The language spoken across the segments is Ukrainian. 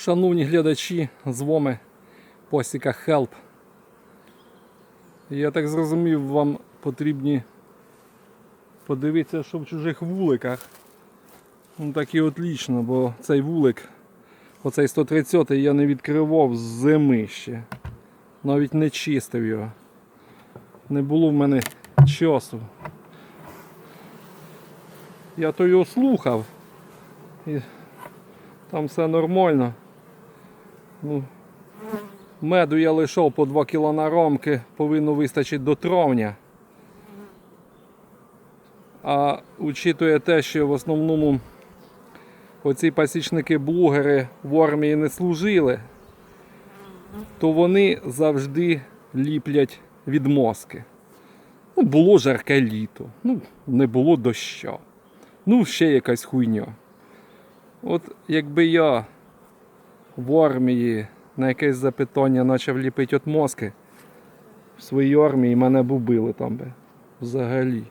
Шановні глядачі, з вами Посіка Help. Я так зрозумів, вам потрібні подивитися, що в чужих вуликах. Ну так і отлично, бо цей вулик, оцей 130 я не відкривав з зими ще. Навіть не чистив його. Не було в мене часу. Я то його слухав. І там все нормально. Ну, меду я лишав по 2 кг на ромки, повинно вистачити до травня. А учитує те, що в основному оці пасічники-блогери в армії не служили, то вони завжди ліплять відмозки. Ну, було жарке літо, ну, не було дощу. Ну, ще якась хуйня. От якби я в армії на якесь запитання почав ліпити от мозки, в своїй армії мене б убили там би. Взагалі.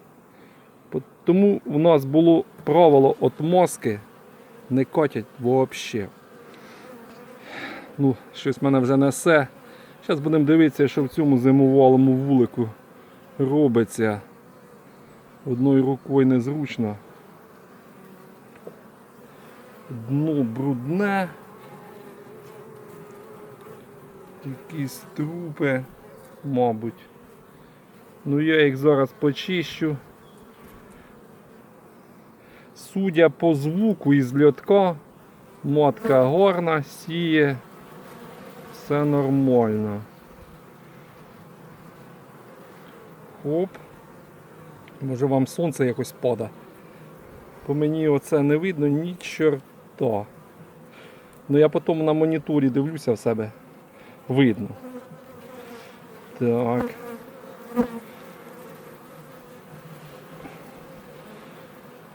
Тому в нас було правило от мозки не котять взагалі. Ну, щось мене вже несе. Зараз будемо дивитися, що в цьому зимувалому вулику робиться. Одною рукою незручно. Дно брудне. Якісь трупи, мабуть. Ну я їх зараз почищу. Судя по звуку із льотка, матка горна, сіє, все нормально. Хоп. Може вам сонце якось пада. По мені оце не видно ні чорта. Ну я потім на моніторі дивлюся в себе. Видно. Так.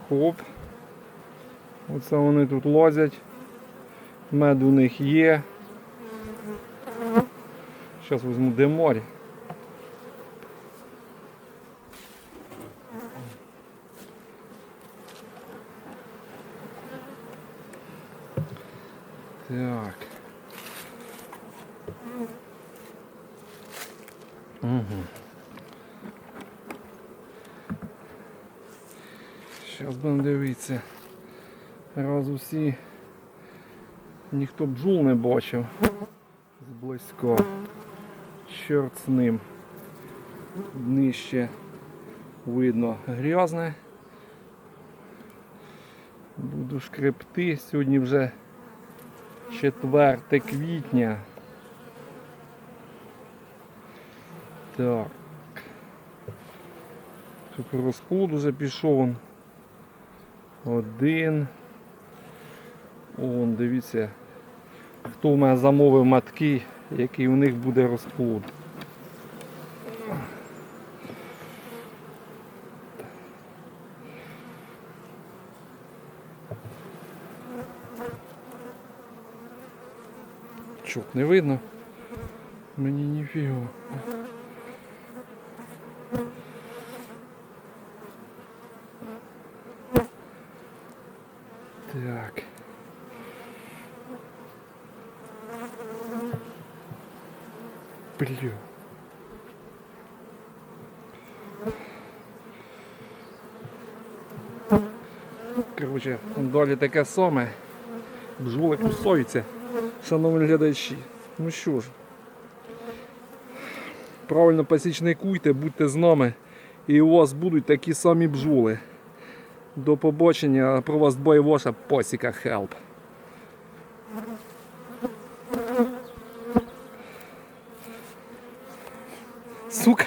Хоп. Оце вони тут лазять. Мед у них є. Зараз візьму деморі. Так. Угу. Зараз будемо дивитися. Раз усі ніхто бджол не бачив зблизько. Чорт з ним. Нижче видно грязне. Буду шкребти. Сьогодні вже 4 квітня. Так. Тут розплод уже пішов. Один. Он, дивіться, хто в мене замовив матки, який у них буде розплод. Чок не видно. Мені ніфіго. Так. Блю. Короче, далі таке саме. Бджоли кусаються, шановні глядачі. Ну що ж, правильно пасічникуйте, будьте з нами, і у вас будуть такі самі бджоли. До побачення, про вас дбає ваша посіка Help. Сука.